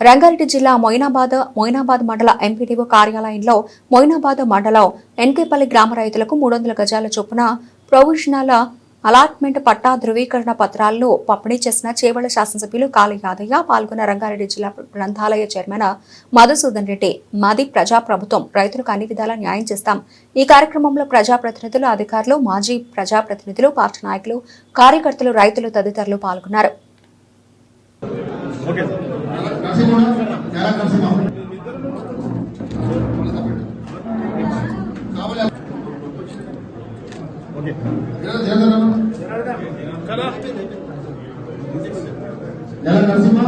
రంగారెడ్డి జిల్లా మొయినాబాద్ మొయినాబాద్ మండల ఎంపీడీఓ కార్యాలయంలో మొయినాబాద్ మండలం ఎన్కేపల్లి గ్రామ రైతులకు మూడు వందల గజాల చొప్పున ప్రొవిజనల్ అలాట్మెంట్ పట్టా ధృవీకరణ పత్రాలను పంపిణీ చేసిన చేవెళ్ళ శాసనసభ్యులు కాళీ యాదయ్య పాల్గొన్న రంగారెడ్డి జిల్లా గ్రంథాలయ చైర్మన్ మధుసూదన్ రెడ్డి మాది ప్రజాప్రభుత్వం రైతులకు అన్ని విధాలా న్యాయం చేస్తాం. ఈ కార్యక్రమంలో ప్రజాప్రతినిధులు అధికారులు మాజీ ప్రజాప్రతినిధులు పార్టీ నాయకులు కార్యకర్తలు రైతులు తదితరులు పాల్గొన్నారు. సార్ నరసింహ చాలా కావాలి నరసింహ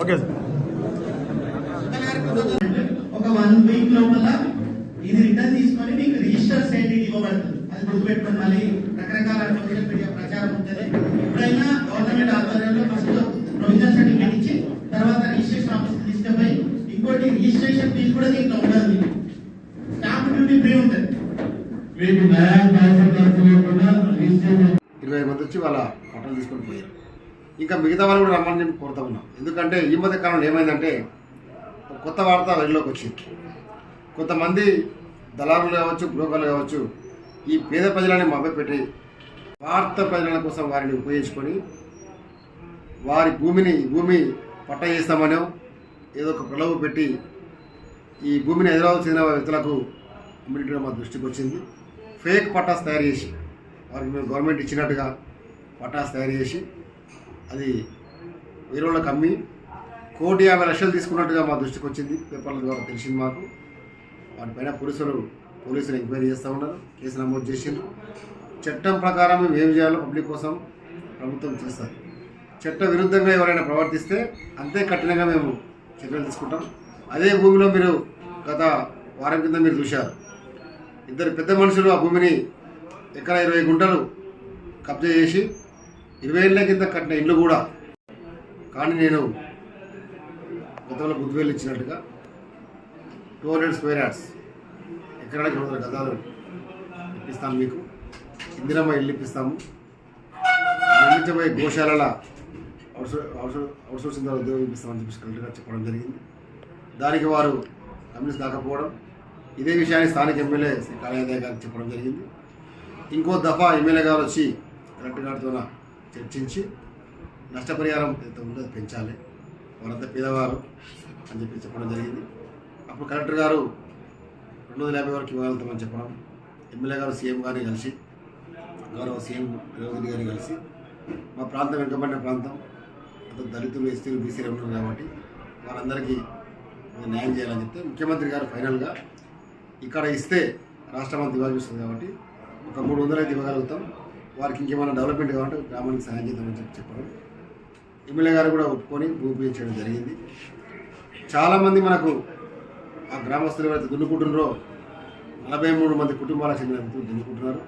ఓకే. సార్ ఒక వన్ వీక్ లోపల ఇది రిటర్న్ తీసుకొని మీకు రిజిస్టర్ సైట్ ఇవ్వబడుతుంది. అది గుర్తుపెట్టుకొని మళ్ళీ రకరకాల సోషల్ మీడియా ప్రచారం ఉంటుంది. ఎప్పుడైనా గవర్నమెంట్ ఆధ్వర్యంలో ఫస్ట్ ప్రొవిజన్ సర్టిఫికేట్ ఇచ్చి తర్వాత రిజిస్ట్రేషన్ ఆఫీస్ తీసుకుపోయి ఇంకోటి రిజిస్ట్రేషన్ ఫీజు కూడా దీంట్లో ఉండదు స్టాంప్ డ్యూటీ ఫ్రీ ఉంటుంది. మీకు ఇరవై మంది వచ్చి వాళ్ళ పట్టలు తీసుకొని పోయారు. ఇంకా మిగతా వాళ్ళు కూడా రమ్మని చెప్పి కోరుతా ఉన్నాం. ఎందుకంటే ఈ మధ్య కాలంలో ఏమైందంటే కొత్త వార్త వెలుగులోకి వచ్చింది. కొంతమంది దళారులు కావచ్చు బ్రోకర్లు కావచ్చు ఈ పేద ప్రజలని మభ్యపెట్టి వార్త ప్రజల కోసం వారిని ఉపయోగించుకొని వారి భూమిని భూమి పట్ట చేస్తామనో ఏదో ఒక ప్రలోభ పెట్టి ఈ భూమిని హైదరాబాద్ చెందిన వ్యక్తులకు ఇమ్మీడియట్గా మా దృష్టికి వచ్చింది. ఫేక్ పట్టాస్ తయారు చేసి వారికి మేము గవర్నమెంట్ ఇచ్చినట్టుగా పట్టాస్ తయారు చేసి అది వేరే వాళ్ళకి అమ్మి కోటి యాభై లక్షలు తీసుకున్నట్టుగా మా దృష్టికి వచ్చింది. పేపర్ల ద్వారా తెలిసింది మాకు. వాటిపైన పోలీసులు పోలీసులు ఎంక్వైరీ చేస్తూ ఉన్నారు. కేసు నమోదు చేసిండ్రు. చట్టం ప్రకారం మేము ఏం చేయాలో పబ్లిక్ కోసం ప్రభుత్వం చేస్తారు. చట్ట విరుద్ధంగా ఎవరైనా ప్రవర్తిస్తే అంతే కఠినంగా మేము చర్యలు తీసుకుంటాం. అదే భూమిలో మీరు గత వారం కింద మీరు చూశారు. ఇద్దరు పెద్ద మనుషులు ఆ భూమిని ఎక్కడ ఇరవై గుంటలు కబ్జా చేసి ఇరవై ఏళ్ళ కింద కట్టిన ఇల్లు కూడా కానీ నేను గతంలో బుద్ధివేలు ఇచ్చినట్టుగా టూ హండ్రెడ్ స్క్వేర్ యార్డ్స్ ఎకరానికి రెండు వందల గతాలు ఇప్పిస్తాం మీకు. ఇందిరమ్మ ఇల్లు ఇప్పిస్తాము. నిర్మించబోయే గోశాలల అవుట్సోర్సింగ్ ద్వారా ఉద్యోగం ఇప్పిస్తామని చెప్పి కలెక్టర్గా చెప్పడం జరిగింది. దానికి వారు కమ్యూనిస్ట్ కాకపోవడం ఇదే విషయాన్ని స్థానిక ఎమ్మెల్యే శ్రీ కాళయాదయ్య గారికి చెప్పడం జరిగింది. ఇంకో దఫా ఎమ్మెల్యే గారు వచ్చి కలెక్టర్ గారితో చర్చించి నష్టపరిహారం ఎంత ఉందో పెంచాలి. వారంతా పేదవారు అని చెప్పి చెప్పడం జరిగింది. అప్పుడు కలెక్టర్ గారు రెండు వందల యాభై వరకు ఇవ్వగలుగుతామని చెప్పడం. ఎమ్మెల్యే గారు సీఎం గారిని కలిసి గౌరవ సీఎం రేవంత్ గారిని కలిసి మా ప్రాంతం వెనుకబడిన ప్రాంతం. అంత దళితులు ఎస్టీలు బీసీలు ఉన్నారు కాబట్టి వారందరికీ న్యాయం చేయాలని చెప్తే ముఖ్యమంత్రి గారు ఫైనల్గా ఇక్కడ ఇస్తే రాష్ట్రం అంతా ఇవ్వాల్సి కాబట్టి ఒక మూడు వందలు అయితే ఇవ్వగలుగుతాం. వారికి ఇంకేమైనా డెవలప్మెంట్ కావాలంటే గ్రామానికి సహాయం చేద్దామని చెప్పి చెప్పడం. ఎమ్మెల్యే గారు కూడా ఒప్పుకొని భూమి చేయడం జరిగింది. చాలామంది మనకు ఆ గ్రామస్తులు ఎవరైతే దున్నుకుంటున్నారో నలభై మూడు మంది కుటుంబాలకు చెందిన వ్యక్తులు దున్నుకుంటున్నారు.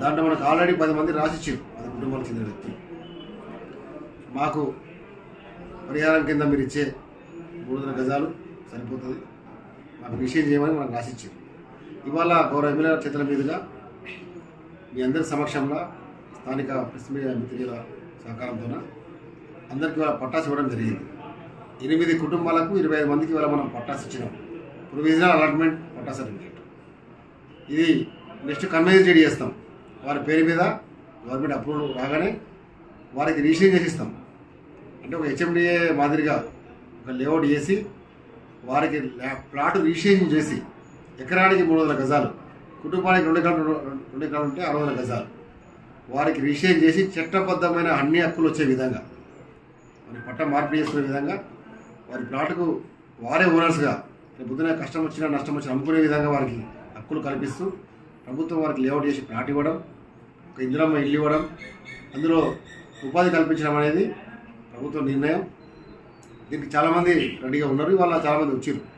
దాంట్లో మనకు ఆల్రెడీ పది మంది రాసిచ్చారు పది కుటుంబాలకు చెందిన వ్యక్తులు. మాకు పరిహారం కింద మీరు ఇచ్చే మూడు వందల గజాలు సరిపోతుంది. మాకు విషయం చేయమని మనకు రాసిచ్చారు ఇవాళ గౌరవ ఎమ్మెల్యే చేతుల మీదుగా మీ అందరి సమక్షంలో స్థానిక ప్రెస్ మీడియా మిత్రుల సహకారంతో అందరికీ ఇవాళ పట్టాసు ఇవ్వడం జరిగింది. ఎనిమిది కుటుంబాలకు ఇరవై ఐదు మందికి ఇవాళ మనం పట్టాసు ఇచ్చినాం. ప్రొవిజనల్ అలాట్మెంట్ పట్టా సర్టిఫికేట్. ఇది నెక్స్ట్ కన్వైజ్ రెడీ చేస్తాం. వారి పేరు మీద గవర్నమెంట్ అప్రూవల్ రాగానే వారికి రిజిస్ట్రేషన్ చేసి ఇస్తాం. అంటే ఒక హెచ్ఎండిఏ మాదిరిగా ఒక లేఅవుట్ చేసి వారికి ప్లాట్ రిజిస్ట్రేషన్ చేసి ఎకరానికి మూడు వందల గజాలు కుటుంబానికి రెండు ఎకరాలు రెండు- ఎకరాలు ఉంటే ఆరు వందల గజాలు వారికి రిజిస్ట్రేషన్ చేసి చట్టబద్ధమైన అన్ని హక్కులు వచ్చే విధంగా మరి పట్ట మార్పిడి చేసుకునే విధంగా వారి ప్లాట్కు వారే ఓనర్స్గా రేపు పొద్దున కష్టం వచ్చినా నష్టం వచ్చినా అమ్ముకునే విధంగా వారికి హక్కులు కల్పిస్తూ ప్రభుత్వం వారికి లేఅవుట్ చేసి ప్లాట్ ఇవ్వడం ఒక ఇందిరమ్మ ఇల్లు ఇవ్వడం అందులో ఉపాధి కల్పించడం అనేది ప్రభుత్వ నిర్ణయం. దీనికి చాలామంది రెడీగా ఉన్నారు ఇవాళ చాలామంది వచ్చారు